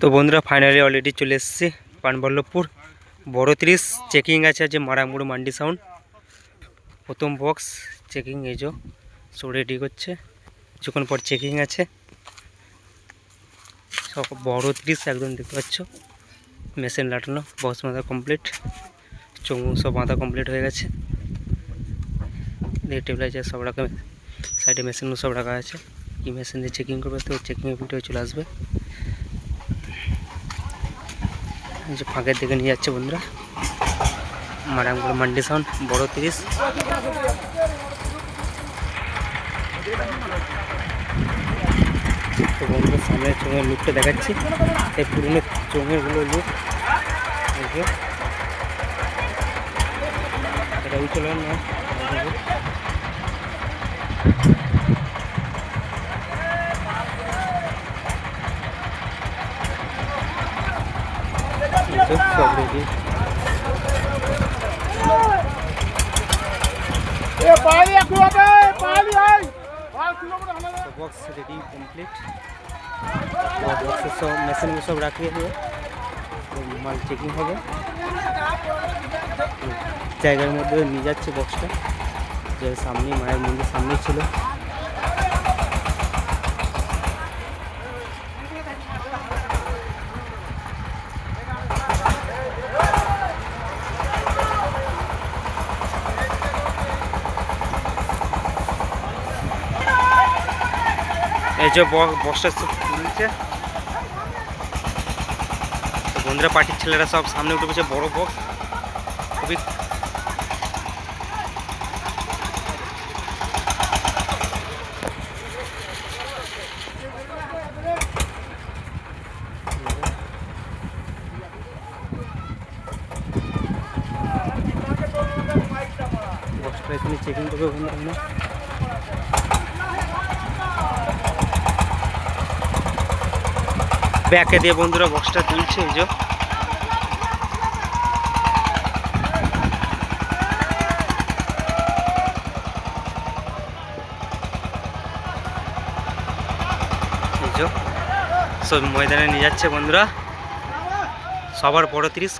তো বন্ধুরা finally already চলে এসেছি পানবল্লভপুর। বড় তিরিশ চেকিং আছে যে মারামুড়ো মান্ডি সাউন্ড প্রথম বক্স চেকিং এই সব রেডি করছে। কিছুক্ষণ পর চেকিং আছে। সব বড় তিরিশ একদম দেখতে পাচ্ছ। মেশিন লাটানো বক্স বাঁধা কমপ্লিট চমু সব বাঁধা কমপ্লিট হয়ে গেছে। দিয়ে টেবিল আছে সব রাখা সাইডে মেশিনও সব রাখা আছে। কী মেশিন দিয়ে চেকিং করবে, তো চেকিংয়ের ভিডিও চলে আসবে। যে ফাঁকের দিকে নিয়ে যাচ্ছে বন্ধুরা। মারামগুলো মান্ডি সাউন্ড বড় তিরিশ। তো বন্ধুরা, সামনের চোঙের লুকটা দেখাচ্ছি। এই পুরনো চোঙেরগুলো লুক এটা চলে সব রেডি বক্স রেডি মাল চেকিং হবে। জায়গার মধ্যে নিয়ে যাচ্ছে বক্সটা যে সামনে মায়ের মন্দির সামনেই ছিল। এই যে ব- বক্সটা সব তুলছে তো বন্ধুরা, পার্টির ছেলেরা সব সামনে উঠে পেয়েছে বড় বক্স খুবই চেকিং করবে বন্ধুরা। ব্যাকে দিয়ে বন্ধুরা বক্সটা তুলছে, এই যে। সব ময়দানে নিয়ে যাচ্ছে বন্ধুরা। সবার বড় তিরিশ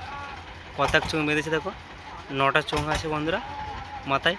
কতাক চোখ বেঁধেছে দেখো, নটা চোখ আছে বন্ধুরা, মাথায়।